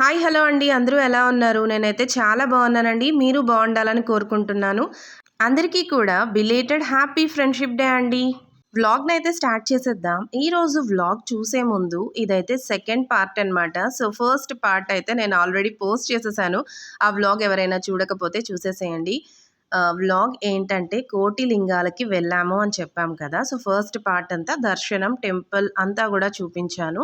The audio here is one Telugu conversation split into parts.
హాయ్ హలో అండి. అందరూ ఎలా ఉన్నారు? నేనైతే చాలా బాగున్నానండి. మీరు బాగుండాలని కోరుకుంటున్నాను. అందరికీ కూడా బిలేటెడ్ హ్యాపీ ఫ్రెండ్షిప్ డే అండి. వ్లాగ్ని అయితే స్టార్ట్ చేసేద్దాం. ఈరోజు వ్లాగ్ చూసే ముందు ఇదైతే సెకండ్ పార్ట్ అన్నమాట. సో ఫస్ట్ పార్ట్ అయితే నేను ఆల్రెడీ పోస్ట్ చేసేసాను. ఆ వ్లాగ్ ఎవరైనా చూడకపోతే చూసేసేయండి. వ్లాగ్ ఏంటంటే కోటి లింగాలకి వెళ్ళాము అని చెప్పాం కదా. సో ఫస్ట్ పార్ట్ అంతా దర్శనం టెంపుల్ అంతా కూడా చూపించాను.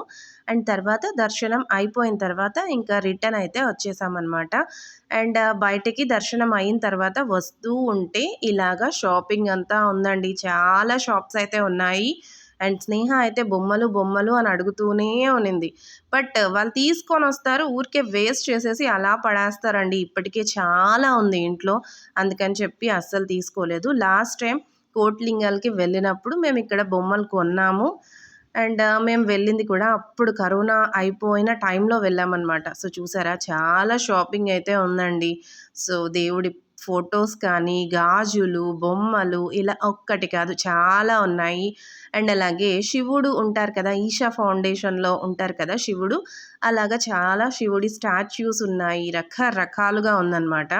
అండ్ తర్వాత దర్శనం అయిపోయిన తర్వాత ఇంకా రిటర్న్ అయితే వచ్చేసామన్నమాట. అండ్ బయటకి దర్శనం అయిన తర్వాత వస్తూ ఉంటే ఇలాగా షాపింగ్ అంతా ఉందండి. చాలా షాప్స్ అయితే ఉన్నాయి. అండ్ స్నేహ అయితే బొమ్మలు బొమ్మలు అని అడుగుతూనే ఉన్నింది. బట్ వాళ్ళు తీసుకొని వస్తారు ఊరికే వేస్ట్ చేసేసి అలా పడేస్తారండి. ఇప్పటికే చాలా ఉంది ఇంట్లో. అందుకని చెప్పి అస్సలు తీసుకోలేదు. లాస్ట్ టైం కోట్లింగాలకి వెళ్ళినప్పుడు మేము ఇక్కడ బొమ్మలు కొన్నాము. అండ్ మేము వెళ్ళింది కూడా అప్పుడు కరోనా అయిపోయిన టైంలో వెళ్ళామన్నమాట. సో చూసారా? చాలా షాపింగ్ అయితే ఉందండి. సో దేవుడి ఫొటోస్ కానీ గాజులు బొమ్మలు ఇలా ఒక్కటి కాదు చాలా ఉన్నాయి. అండ్ అలాగే శివుడు ఉంటారు కదా ఈషా ఫౌండేషన్లో ఉంటారు కదా శివుడు. అలాగా చాలా శివుడి స్టాచ్యూస్ ఉన్నాయి రకరకాలుగా ఉందన్నమాట.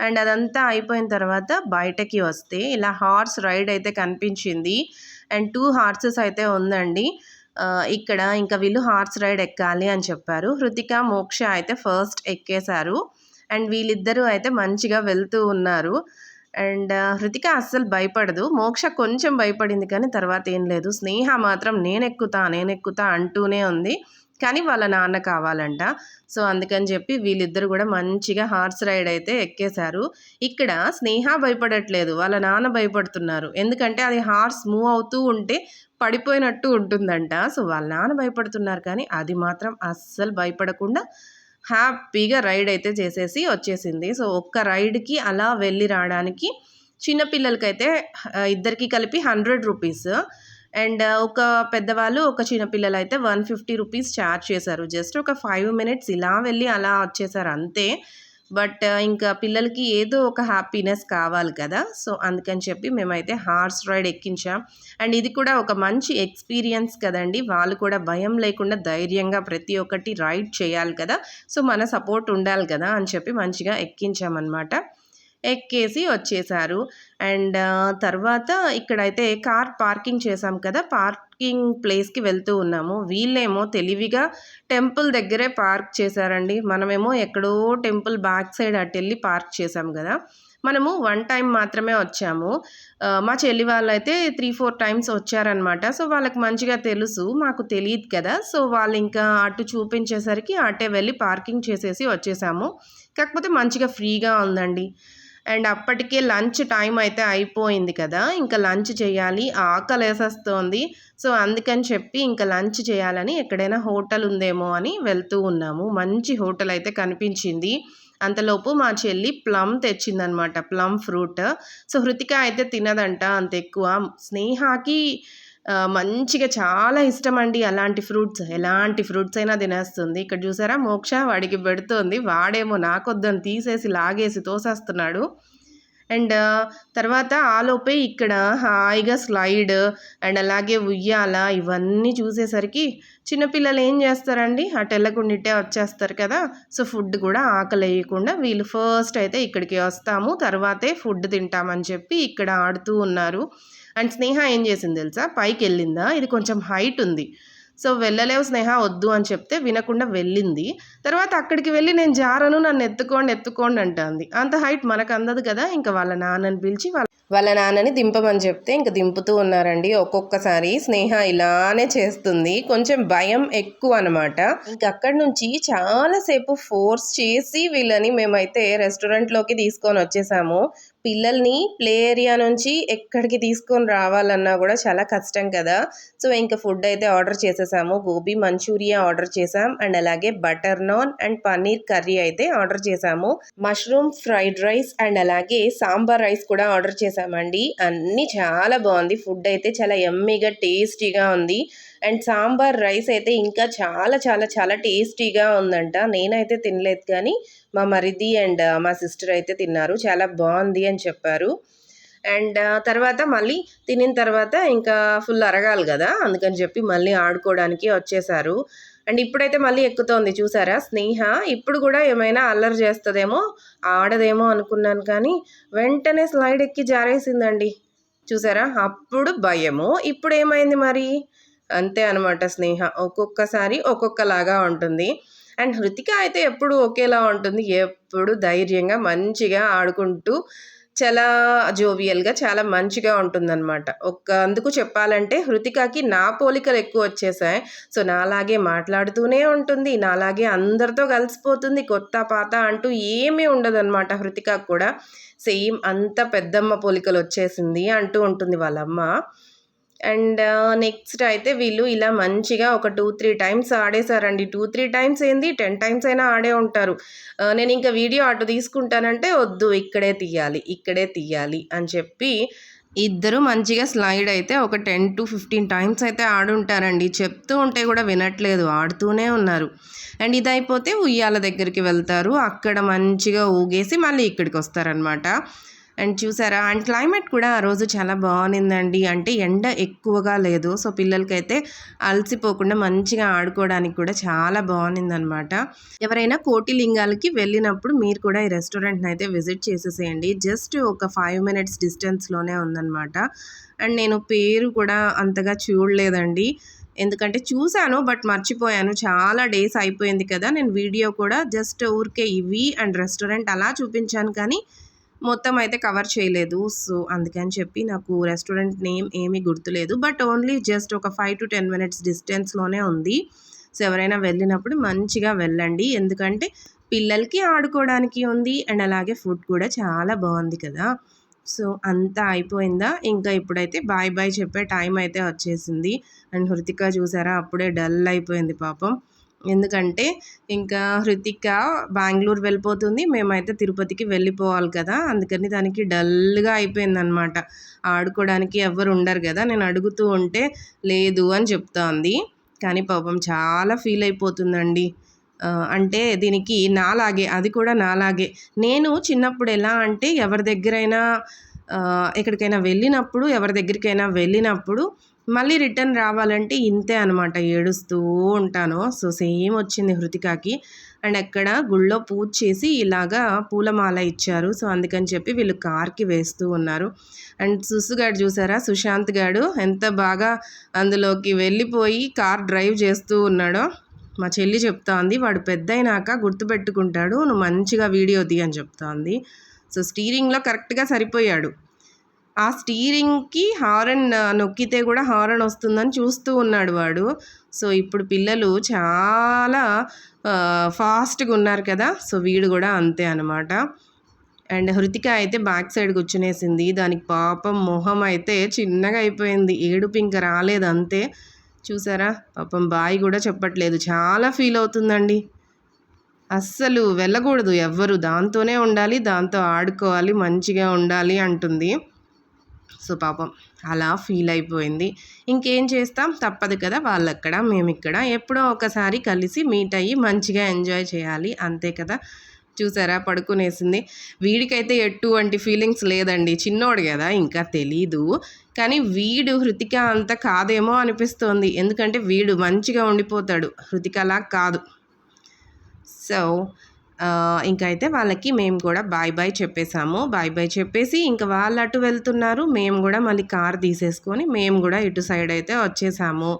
అండ్ అదంతా అయిపోయిన తర్వాత బయటకి వస్తే ఇలా హార్స్ రైడ్ అయితే కనిపించింది. అండ్ టూ హార్సెస్ అయితే ఉందండి. ఇక్కడ ఇంకా వీళ్ళు హార్స్ రైడ్ ఎక్కాలి అని చెప్పారు. హృతిక మోక్ష అయితే ఫస్ట్ ఎక్కేశారు. అండ్ వీళ్ళిద్దరూ అయితే మంచిగా వెళ్తూ ఉన్నారు. అండ్ హృతిక అస్సలు భయపడదు. మోక్ష కొంచెం భయపడింది కానీ తర్వాత ఏం లేదు. స్నేహ మాత్రం నేను ఎక్కుతా నేను ఎక్కుతా అంటూనే ఉంది. కానీ వాళ్ళ నాన్న కావాలంట. సో అందుకని చెప్పి వీళ్ళిద్దరు కూడా మంచిగా హార్స్ రైడ్ అయితే ఎక్కేశారు. ఇక్కడ స్నేహ భయపడట్లేదు వాళ్ళ నాన్న భయపడుతున్నారు. ఎందుకంటే అది హార్స్ మూవ్ అవుతూ ఉంటే పడిపోయినట్టు ఉంటుందంట. సో వాళ్ళ నాన్న భయపడుతున్నారు కానీ అది మాత్రం అస్సలు భయపడకుండా హ్యాపీగా రైడ్ అయితే చేసేసి వచ్చేసింది. సో ఒక్క రైడ్కి అలా వెళ్ళి రావడానికి చిన్నపిల్లలకైతే ఇద్దరికి కలిపి హండ్రెడ్ రూపీస్. అండ్ ఒక పెద్దవాళ్ళు ఒక చిన్నపిల్లలు అయితే వన్ ఫిఫ్టీ రూపీస్ ఛార్జ్ చేశారు. జస్ట్ ఒక ఫైవ్ మినిట్స్ ఇలా వెళ్ళి అలా వచ్చేసారు. అంతే. బట్ ఇంకా పిల్లలకి ఏదో ఒక హ్యాపీనెస్ కావాలి కదా. సో అందుకని చెప్పి మేమైతే హార్స్ రైడ్ ఎక్కించాం. అండ్ ఇది కూడా ఒక మంచి ఎక్స్పీరియన్స్ కదండి. వాళ్ళు కూడా భయం లేకుండా ధైర్యంగా ప్రతి ఒక్కటి రైడ్ చేయాలి కదా. సో మన సపోర్ట్ ఉండాలి కదా అని చెప్పి మంచిగా ఎక్కించామన్నమాట. ఎక్కేసి వచ్చేసారు. అండ్ తర్వాత ఇక్కడైతే కార్ పార్కింగ్ చేసాం కదా. పార్క్ పార్కింగ్ ప్లేస్కి వెళ్తూ ఉన్నాము. వీళ్ళేమో తెలివిగా టెంపుల్ దగ్గరే పార్క్ చేశారండి. మనమేమో ఎక్కడో టెంపుల్ బ్యాక్ సైడ్ అటు వెళ్ళి పార్క్ చేశాము కదా. మనము వన్ టైం మాత్రమే వచ్చాము. మా చెల్లి వాళ్ళు అయితే త్రీ ఫోర్ టైమ్స్ వచ్చారనమాట సో వాళ్ళకి మంచిగా తెలుసు. మాకు తెలియదు కదా. సో వాళ్ళు ఇంకా అటు చూపించేసరికి అటే వెళ్ళి పార్కింగ్ చేసేసి వచ్చేసాము. కాకపోతే మంచిగా ఫ్రీగా ఉందండి. అండ్ అప్పటికే లంచ్ టైం అయితే అయిపోయింది కదా. ఇంకా లంచ్ చేయాలి. ఆకలి వేసేస్తోంది సో అందుకని చెప్పి ఇంకా లంచ్ చేయాలని ఎక్కడైనా హోటల్ ఉందేమో అని వెళ్తూ ఉన్నాము. మంచి హోటల్ అయితే కనిపించింది. అంతలోపు మా చెల్లి plum తెచ్చిందనమాట. Plum fruit. So Hrithika అయితే తినదంట అంత ఎక్కువ. స్నేహాకి మంచిగా చాలా ఇష్టం అండి అలాంటి ఫ్రూట్స్. ఎలాంటి ఫ్రూట్స్ అయినా తినేస్తుంది. ఇక్కడ చూసారా? మోక్ష వాడికి పెడుతోంది. వాడేమో నాకొద్దని తీసేసి లాగేసి తోసేస్తున్నాడు. అండ్ తర్వాత ఆలోపే ఇక్కడ హాయిగా స్లైడ్ అండ్ అలాగే ఉయ్యాల ఇవన్నీ చూసేసరికి చిన్నపిల్లలు ఏం చేస్తారండి? అటు వెళ్ళకుండా వచ్చేస్తారు కదా? సో ఫుడ్ కూడా ఆకలి వేయకుండా వీళ్ళు ఫస్ట్ అయితే ఇక్కడికి వస్తాము. తర్వాతే ఫుడ్ తింటామని చెప్పి ఇక్కడ ఆడుతూ ఉన్నారు. అండ్ స్నేహ ఏం చేసింది తెలుసా? పైకి వెళ్ళిందా ఇది కొంచెం హైట్ ఉంది. సో వెళ్ళలేవు స్నేహ వద్దు అని చెప్తే వినకుండా వెళ్ళింది. తర్వాత అక్కడికి వెళ్ళి నేను జారను నన్ను ఎత్తుకోండి ఎత్తుకోండి అంటుంది. అంత హైట్ మనకు అందదు కదా ఇంకా వాళ్ళ నాన్నని పిలిచి వాళ్ళ వాళ్ళ నాన్నని దింపమని చెప్తే ఇంక దింపుతూ ఉన్నారండి. ఒక్కొక్కసారి స్నేహ ఇలానే చేస్తుంది. కొంచెం భయం ఎక్కువ అనమాట ఇంక అక్కడి నుంచి చాలాసేపు ఫోర్స్ చేసి వీళ్ళని మేమైతే రెస్టారెంట్లోకి తీసుకొని వచ్చేసాము. పిల్లల్ని ప్లే ఏరియా నుంచి ఎక్కడికి తీసుకొని రావాలన్నా కూడా చాలా కష్టం కదా. సో ఇంకా ఫుడ్ అయితే ఆర్డర్ చేసేసాము. గోబీ మంచూరియా ఆర్డర్ చేసాం. అండ్ అలాగే butter naan and paneer curry అయితే ఆర్డర్ చేసాము. మష్రూమ్ ఫ్రైడ్ రైస్ అండ్ అలాగే సాంబార్ రైస్ కూడా ఆర్డర్ చేసామండి. అన్నీ చాలా బాగుంది. ఫుడ్ అయితే చాలా ఎమ్మీగా టేస్టీగా ఉంది. అండ్ సాంబార్ రైస్ అయితే ఇంకా చాలా చాలా చాలా టేస్టీగా ఉందంట. నేనైతే తినలేదు కానీ మా మరిది అండ్ మా సిస్టర్ అయితే తిన్నారు. చాలా బాగుంది అని చెప్పారు. అండ్ తర్వాత మళ్ళీ తినిన తర్వాత ఇంకా ఫుల్ అరగాలి కదా? అందుకని చెప్పి మళ్ళీ ఆడుకోవడానికి వచ్చేసారు. అండ్ ఇప్పుడైతే మళ్ళీ ఎక్కుతోంది చూసారా? స్నేహ ఇప్పుడు కూడా ఏమైనా అల్లరి చేస్తుందేమో ఆడదేమో అనుకున్నాను కానీ వెంటనే స్లైడ్ ఎక్కి జారేసిందండి. చూసారా? అప్పుడు భయము. ఇప్పుడు ఏమైంది మరి? అంతే అనమాట స్నేహ. ఒక్కొక్కసారి ఒక్కొక్కలాగా ఉంటుంది. అండ్ హృతిక అయితే ఎప్పుడు ఒకేలా ఉంటుంది. ఎప్పుడు ధైర్యంగా మంచిగా ఆడుకుంటూ చాలా జోవియల్గా చాలా మంచిగా ఉంటుందన్నమాట. ఒక్క అందుకు చెప్పాలంటే హృతికకి నా పోలికలు ఎక్కువ వచ్చేసాయి. సో నాలాగే మాట్లాడుతూనే ఉంటుంది. నాలాగే అందరితో కలిసిపోతుంది. కొత్త పాత అంటూ ఏమీ ఉండదన్నమాట హృతికకు కూడా. సేమ్ అంత పెద్దమ్మ పోలికలు వచ్చేసింది అంటూ ఉంటుంది వాళ్ళమ్మ. అండ్ నెక్స్ట్ అయితే వీళ్ళు ఇలా మంచిగా ఒక టూ త్రీ టైమ్స్ ఆడేశారండి. టూ త్రీ టైమ్స్ ఏంది? టెన్ టైమ్స్ అయినా ఆడే ఉంటారు. నేను ఇంకా వీడియో అటు తీసుకుంటానంటే వద్దు ఇక్కడే తీయాలి ఇక్కడే తీయాలి అని చెప్పి ఇద్దరు మంచిగా స్లైడ్ అయితే ఒక టెన్ టు ఫిఫ్టీన్ టైమ్స్ అయితే ఆడుంటారండి. చెప్తూ ఉంటే కూడా వినట్లేదు ఆడుతూనే ఉన్నారు. అండ్ ఇది అయిపోతే ఉయ్యాల దగ్గరికి వెళ్తారు. అక్కడ మంచిగా ఊగేసి మళ్ళీ ఇక్కడికి వస్తారనమాట అండ్ చూసారా? అండ్ క్లైమేట్ కూడా ఆ రోజు చాలా బాగుందండి. అంటే ఎండ ఎక్కువగా లేదు. సో పిల్లలకైతే అలసిపోకుండా మంచిగా ఆడుకోవడానికి కూడా చాలా బాగుందన్నమాట. ఎవరైనా కోటిలింగాలకి వెళ్ళినప్పుడు మీరు కూడా ఈ రెస్టారెంట్ని అయితే విజిట్ చేసేసేయండి. జస్ట్ ఒక ఫైవ్ మినిట్స్ డిస్టెన్స్లోనే ఉందన్నమాట. అండ్ నేను పేరు కూడా అంతగా చూడలేదండి. ఎందుకంటే చూశాను బట్ మర్చిపోయాను. చాలా డేస్ అయిపోయింది కదా. నేను వీడియో కూడా జస్ట్ ఊరికే ఇవి అండ్ రెస్టారెంట్ అలా చూపించాను కానీ మొత్తం అయితే కవర్ చేయలేదు. సో అందుకని చెప్పి నాకు రెస్టారెంట్ నేమ్ ఏమీ గుర్తులేదు. బట్ ఓన్లీ జస్ట్ ఒక ఫైవ్ టు టెన్ మినిట్స్ డిస్టెన్స్లోనే ఉంది. సో ఎవరైనా వెళ్ళినప్పుడు మంచిగా వెళ్ళండి. ఎందుకంటే పిల్లలకి ఆడుకోవడానికి ఉంది. అండ్ అలాగే ఫుడ్ కూడా చాలా బాగుంది కదా. సో అంతా అయిపోయిందా? ఇంకా ఇప్పుడైతే బాయ్ బాయ్ చెప్పే టైం అయితే వచ్చేసింది. అండ్ హృతిక చూసారా? అప్పుడే డల్ అయిపోయింది పాపం. ఎందుకంటే ఇంకా హృతిక బెంగళూరు వెళ్ళిపోతుంది. మేమైతే తిరుపతికి వెళ్ళిపోవాలి కదా. అందుకని దానికి డల్గా అయిపోయిందనమాట. ఆడుకోవడానికి ఎవరు ఉండరు కదా. నేను అడుగుతూ ఉంటే లేదు అని చెప్తోంది. కానీ పాపం చాలా ఫీల్ అయిపోతుందండి. అంటే దీనికి నాలాగే అది కూడా నాలాగే. నేను చిన్నప్పుడు ఎలా అంటే ఎవరి దగ్గరైనా ఎక్కడికైనా వెళ్ళినప్పుడు ఎవరి దగ్గరికైనా వెళ్ళినప్పుడు మళ్ళీ రిటర్న్ రావాలంటే ఇంతే అనమాట ఏడుస్తూ ఉంటాను. సో సేమ్ వచ్చింది హృతికాకి. అండ్ అక్కడ గుళ్ళో పూజ చేసి ఇలాగా పూలమాల ఇచ్చారు. సో అందుకని చెప్పి వీళ్ళు కార్కి వేస్తూ ఉన్నారు. అండ్ సుసుగాడు చూసారా? సుశాంత్ గాడు ఎంత బాగా అందులోకి వెళ్ళిపోయి కార్ డ్రైవ్ చేస్తూ ఉన్నాడో. మా చెల్లి చెప్తోంది వాడు పెద్దయినాక గుర్తుపెట్టుకుంటాడు. నువ్వు మంచిగా వీడియో తీ అని చెప్తోంది. సో స్టీరింగ్లో కరెక్ట్గా సరిపోయాడు. ఆ స్టీరింగ్కి హారన్ నొక్కితే కూడా హారన్ వస్తుందని చూస్తూ ఉన్నాడు వాడు. సో ఇప్పుడు పిల్లలు చాలా ఫాస్ట్గా ఉన్నారు కదా సో వీడు కూడా అంతే అనమాట అండ్ హృతిక అయితే బ్యాక్ సైడ్ కూర్చునేసింది దానికి పాపం మొహం అయితే చిన్నగా అయిపోయింది. ఏడుపు ఇంకా రాలేదు అంతే. చూసారా? పాపం బాయ్ కూడా చెప్పట్లేదు. చాలా ఫీల్ అవుతుందండి. అస్సలు వెళ్ళకూడదు ఎవ్వరు. దాంతోనే ఉండాలి దాంతో ఆడుకోవాలి మంచిగా ఉండాలి అంటుంది. సో పాపం అలా ఫీల్ అయిపోయింది. ఇంకేం చేస్తాం? తప్పదు కదా వాళ్ళక్కడ మేము ఇక్కడ ఎప్పుడో ఒకసారి కలిసి మీట్ అయ్యి మంచిగా ఎంజాయ్ చేయాలి. అంతే కదా? చూసారా? పడుకునేసింది. వీడికైతే ఎటువంటి ఫీలింగ్స్ లేదండి. చిన్నోడు కదా ఇంకా తెలీదు. కానీ వీడు హృతిక అంత కాదేమో అనిపిస్తోంది. ఎందుకంటే వీడు మంచిగా ఉండిపోతాడు. హృతికలా కాదు. సో ఇంకా అయితే వాళ్ళకి మేము కూడా బాయ్ బాయ్ చెప్పేసాము బాయ్ బాయ్ చెప్పేసి ఇంకా వాళ్ళు అటు వెళ్తున్నారు. మేము కూడా మళ్ళీ కార్ తీసేసుకొని మేము కూడా ఇటు సైడ్ అయితే వచ్చేసాము.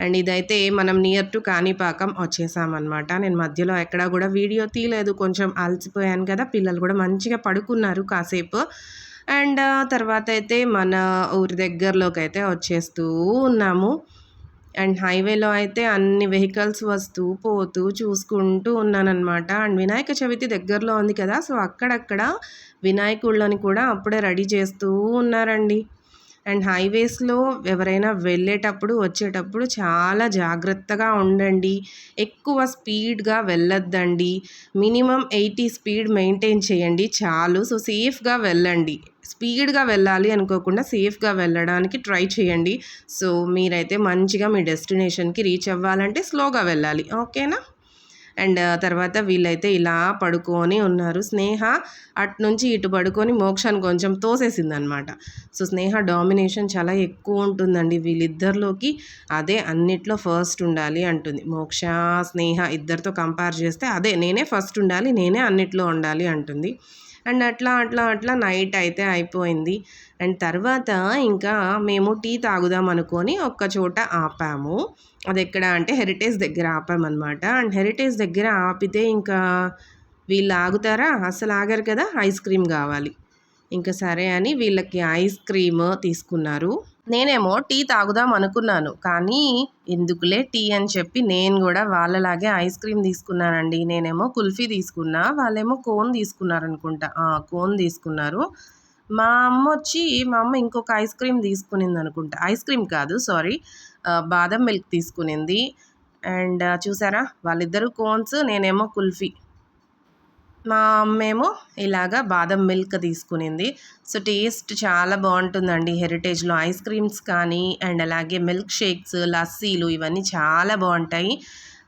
అండ్ ఇదైతే మనం నియర్ టు కాణిపాకం వచ్చేసామన్నమాట. నేను మధ్యలో ఎక్కడా కూడా వీడియో తీయలేదు. కొంచెం అలసిపోయాను కదా. పిల్లలు కూడా మంచిగా పడుకున్నారు కాసేపు. అండ్ తర్వాత అయితే మన ఊరి దగ్గరలోకి అయితే వచ్చేస్తూ ఉన్నాము. అండ్ హైవేలో అయితే అన్ని వెహికల్స్ వస్తూ పోతూ చూసుకుంటూ ఉన్నానన్నమాట. అండ్ వినాయక చవితి దగ్గరలో ఉంది కదా సో అక్కడక్కడ వినాయకుళ్ళని కూడా అప్పుడే రెడీ చేస్తూ ఉన్నారండి. అండ్ హైవేస్లో ఎవరైనా వెళ్ళేటప్పుడు వచ్చేటప్పుడు చాలా జాగ్రత్తగా ఉండండి. ఎక్కువ స్పీడ్గా వెళ్ళొద్దండి. మినిమం ఎయిటీ స్పీడ్ మెయింటైన్ చేయండి చాలు. సో సేఫ్గా వెళ్ళండి. స్పీడ్గా వెళ్ళాలి అనుకోకుండా సేఫ్గా వెళ్ళడానికి ట్రై చేయండి. సో మీరైతే మంచిగా మీ డెస్టినేషన్కి రీచ్ అవ్వాలంటే స్లోగా వెళ్ళాలి. ఓకేనా? అండ్ తర్వాత వీళ్ళైతే ఇలా పడుకొని ఉన్నారు. స్నేహ అటు నుంచి ఇటు పడుకొని మోక్షాన్ని కొంచెం తోసేసింది అనమాట సో స్నేహ డామినేషన్ చాలా ఎక్కువ ఉంటుందండి వీళ్ళిద్దరిలోకి. అదే అన్నిట్లో ఫస్ట్ ఉండాలి అంటుంది. మోక్ష స్నేహ ఇద్దరితో కంపేర్ చేస్తే అదే నేనే ఫస్ట్ ఉండాలి నేనే అన్నిట్లో ఉండాలి అంటుంది. అండ్ అట్లా అట్లా అట్లా నైట్ అయితే అయిపోయింది. అండ్ తర్వాత ఇంకా మేము టీ తాగుదాం అనుకొని ఒక్క చోట ఆపాము. అది ఎక్కడ అంటే హెరిటేజ్ దగ్గర ఆపామన్నమాట. అండ్ హెరిటేజ్ దగ్గర ఆపితే ఇంకా వీళ్ళు ఆగుతారా? అసలు ఆగారు కదా ఐస్ క్రీమ్ కావాలి. ఇంకా సరే అని వీళ్ళకి ఐస్ క్రీమ్ తీసుకున్నారు. నేనేమో టీ తాగుదాం అనుకున్నాను. కానీ ఎందుకులే టీ అని చెప్పి నేను కూడా వాళ్ళలాగే ఐస్ క్రీమ్ తీసుకున్నానండి. నేనేమో కుల్ఫీ తీసుకున్నా వాళ్ళేమో కోన్ తీసుకున్నారనుకుంటా. కోన్ తీసుకున్నారు. మా అమ్మ వచ్చి మా అమ్మ ఇంకొక ఐస్ క్రీమ్ తీసుకునింది అనుకుంటా ఐస్ క్రీమ్ కాదు సారీ బాదం మిల్క్ తీసుకునింది. అండ్ చూసారా వాళ్ళిద్దరూ కోన్స్ నేనేమో కుల్ఫీ. మా అమ్మేమో ఇలాగా బాదం మిల్క్ తీసుకునింది. సో టేస్ట్ చాలా బాగుంటుందండి. హెరిటేజ్లో ఐస్ క్రీమ్స్ కానీ అండ్ అలాగే మిల్క్ షేక్స్ లస్సీలు ఇవన్నీ చాలా బాగుంటాయి.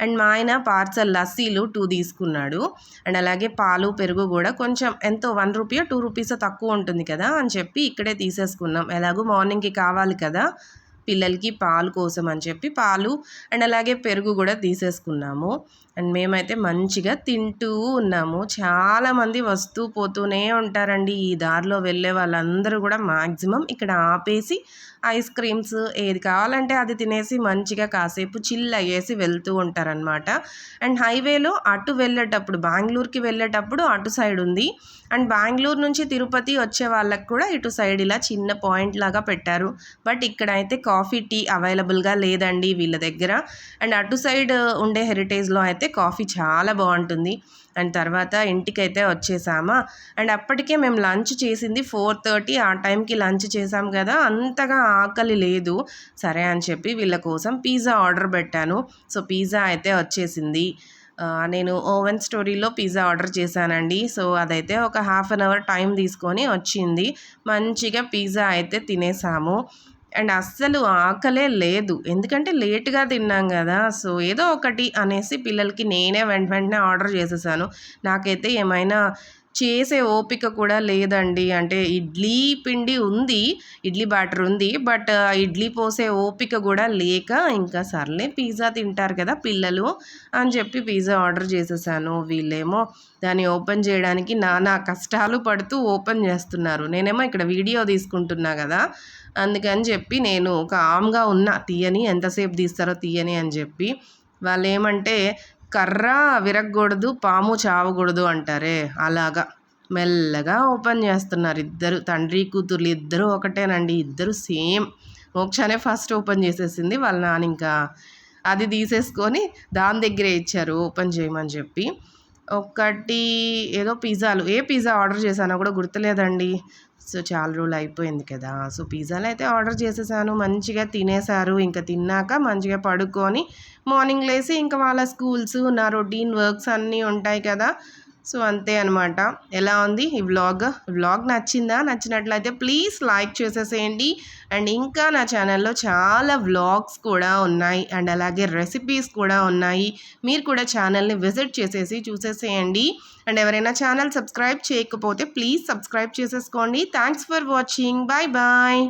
అండ్ మా ఆయన పార్సల్ లస్సీలు టూ తీసుకున్నాడు. అండ్ అలాగే పాలు పెరుగు కూడా కొంచెం ఎంతో వన్ రూపీయో టూ రూపీస్ తక్కువ ఉంటుంది కదా అని చెప్పి ఇక్కడే తీసేసుకున్నాం. ఎలాగో మార్నింగ్కి కావాలి కదా పిల్లలకి పాలు కోసం అని చెప్పి పాలు అండ్ అలాగే పెరుగు కూడా తీసేసుకున్నాము. అండ్ మేమైతే మంచిగా తింటూ ఉన్నాము. చాలామంది వస్తూ పోతూనే ఉంటారండి. ఈ దారిలో వెళ్ళే వాళ్ళందరూ కూడా మ్యాక్సిమం ఇక్కడ ఆపేసి ఐస్ క్రీమ్స్ ఏది కావాలంటే అది తినేసి మంచిగా కాసేపు చిల్ అయ్యేసి వెళ్తూ ఉంటారనమాట అండ్ హైవేలో అటు వెళ్ళేటప్పుడు బెంగళూరుకి వెళ్ళేటప్పుడు అటు సైడ్ ఉంది. అండ్ బెంగళూరు నుంచి తిరుపతి వచ్చే వాళ్ళకి కూడా ఇటు సైడ్ ఇలా చిన్న పాయింట్ లాగా పెట్టారు. బట్ ఇక్కడైతే కాఫీ టీ అవైలబుల్గా లేదండి వీళ్ళ దగ్గర. అండ్ అటు సైడ్ ఉండే హెరిటేజ్లో అయితే కాఫీ చాలా బాగుంటుంది. అండ్ తర్వాత ఇంటికైతే వచ్చేసామా? అండ్ అప్పటికే మేము లంచ్ చేసింది ఫోర్ థర్టీ. ఆ టైంకి లంచ్ చేసాం కదా అంతగా ఆకలి లేదు. సరే అని చెప్పి వీళ్ళ కోసం పిజ్జా ఆర్డర్ పెట్టాను. సో పిజ్జా అయితే వచ్చేసింది. నేను ఓవెన్ స్టోరీలో పిజ్జా ఆర్డర్ చేశానండి. సో అదైతే ఒక హాఫ్ అన్ అవర్ టైం తీసుకొని వచ్చింది. మంచిగా పిజ్జా అయితే తినేసాము. అండ్ అస్సలు ఆకలే లేదు. ఎందుకంటే లేట్గా తిన్నాం కదా సో ఏదో ఒకటి అనేసి పిల్లలకి నేనే వెంట వెంటనే ఆర్డర్ చేసేసాను. నాకైతే ఏమైనా చేసే ఓపిక కూడా లేదండి. అంటే ఇడ్లీ పిండి ఉంది ఇడ్లీ బ్యాటర్ ఉంది బట్ ఇడ్లీ పోసే ఓపిక కూడా లేక ఇంకా సర్లే పిజ్జా తింటారు కదా పిల్లలు అని చెప్పి పిజ్జా ఆర్డర్ చేసేసాను. వీళ్ళేమో దాన్ని ఓపెన్ చేయడానికి నానా కష్టాలు పడుతూ ఓపెన్ చేస్తున్నారు. నేనేమో ఇక్కడ వీడియో తీసుకుంటున్నా కదా అందుకని చెప్పి నేను కామ్గా ఉన్నా. తీయని ఎంతసేపు తీస్తారో తీయని అని చెప్పి. వాళ్ళు ఏమంటే కర్ర విరగకూడదు పాము చావకూడదు అంటారే. అలాగా. మెల్లగా ఓపెన్ చేస్తున్నారు ఇద్దరు. తండ్రి కూతుర్లు ఇద్దరు ఒకటేనండి. ఇద్దరు సేమ్. మోక్షానే ఫస్ట్ ఓపెన్ చేసేసింది. వాళ్ళ నాన్న ఇంకా అది తీసేసుకొని దాని దగ్గరే ఇచ్చారు. ఓపెన్ చేయమని చెప్పి. ఒకటి ఏదో పిజ్జాలు. ఏ పిజ్జా ఆర్డర్ చేశానో కూడా గుర్తులేదండి. సో చాలా రోజులు అయిపోయింది కదా. సో పిజ్జాలు అయితే ఆర్డర్ చేసేసాను. మంచిగా తినేసారు ఇంకా తిన్నాక మంచిగా పడుకొని మార్నింగ్ లేసి ఇంకా వాళ్ళ స్కూల్స్ నా రొటీన్ వర్క్స్ అన్నీ ఉంటాయి కదా. సో అంతే అనమాట ఎలా ఉంది ఈ వ్లాగ్? వ్లాగ్ నచ్చిందా? నచ్చినట్లయితే ప్లీజ్ లైక్ చేసేసేయండి. అండ్ ఇంకా నా ఛానల్లో చాలా వ్లాగ్స్ కూడా ఉన్నాయి. అండ్ అలాగే రెసిపీస్ కూడా ఉన్నాయి. మీరు కూడా ఛానల్ని విజిట్ చేసేసి చూసేసేయండి. అండ్ ఎవరైనా ఛానల్ సబ్స్క్రైబ్ చేయకపోతే ప్లీజ్ సబ్స్క్రైబ్ చేసేసుకోండి. Thanks for watching bye bye